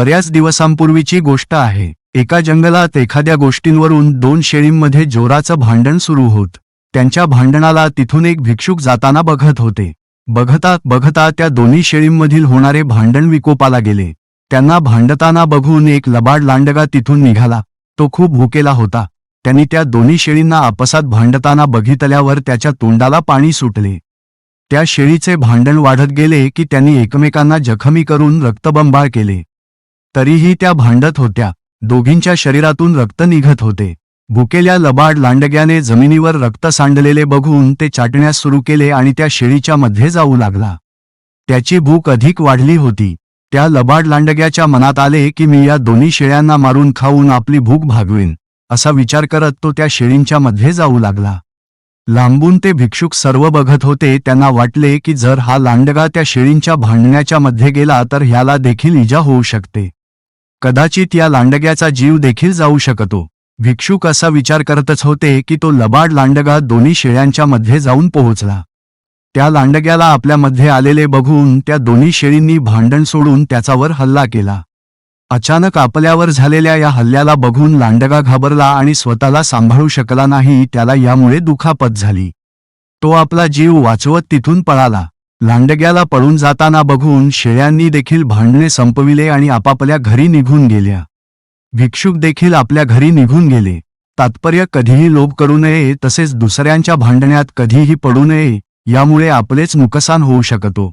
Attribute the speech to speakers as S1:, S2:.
S1: बऱ्याच दिवसांपूर्वीची गोष्ट आहे. एका जंगलात एखाद्या गोष्टींवरून दोन शेळींमध्ये जोराचं भांडण सुरू होत. त्यांच्या भांडणाला तिथून एक भिक्षुक जाताना बघत होते. बघता बघता त्या दोन्ही शेळींमधील होणारे भांडण विकोपाला गेले. त्यांना भांडताना बघून एक लबाड लांडगा तिथून निघाला. तो खूप भुकेला होता. त्यांनी त्या दोन्ही शेळींना आपसात भांडताना बघितल्यावर त्याच्या तोंडाला पाणी सुटले. त्या शेळीचे भांडण वाढत गेले की त्यांनी एकमेकांना जखमी करून रक्तबंबाळ केले. तरीही त्या भांडत होत्या. दोघींच्या शरीरातून रक्त निघत होते. भुकेल्या लबाड लांडग्याने जमिनीवर रक्त सांडलेले बघून ते चाटण्यास सुरू केले आणि त्या शेळीच्या मध्ये जाऊ लागला. त्याची भूक अधिक वाढली होती. त्या लबाड लांडग्याच्या मनात आले की मी या दोन्ही शेळ्यांना मारून खाऊन आपली भूक भागवेन असा विचार करत तो त्या शेळींच्या मध्ये जाऊ लागला. लांबून ते भिक्षुक सर्व बघत होते त्यांना वाटले की जर हा लांडगा त्या शेळींच्या भांडण्याच्या मध्ये गेला तर ह्याला देखील इजा होऊ शकते. कदाचित या लांडग्याचा जीव देखील जाऊ शकतो. भिक्षुक असा विचार करतच होते की तो लबाड लांडगा दोन्ही शेळ्यांच्या मध्ये जाऊन पोहोचला. त्या लांडग्याला आपल्यामध्ये आलेले बघून त्या दोन्ही शेळींनी भांडण सोडून त्याच्यावर हल्ला केला. अचानक आपल्यावर झालेल्या या हल्ल्याला बघून लांडगा घाबरला आणि स्वतःला सांभाळू शकला नाही त्याला यामुळे दुखापत झाली. तो आपला जीव वाचवत तिथून पळाला. लांडग्याला पळून जाताना बघून शेळ्यांनी देखील भांडणे संपविले आणि आपापल्या घरी निघून गेल्या. भिक्षुक देखील आपल्या घरी निघून गेले. तात्पर्य कधीही लोभ करू नये तसेच दुसऱ्यांच्या भांडण्यात कधीही पडू नये यामुळे आपलेच नुकसान होऊ शकतो.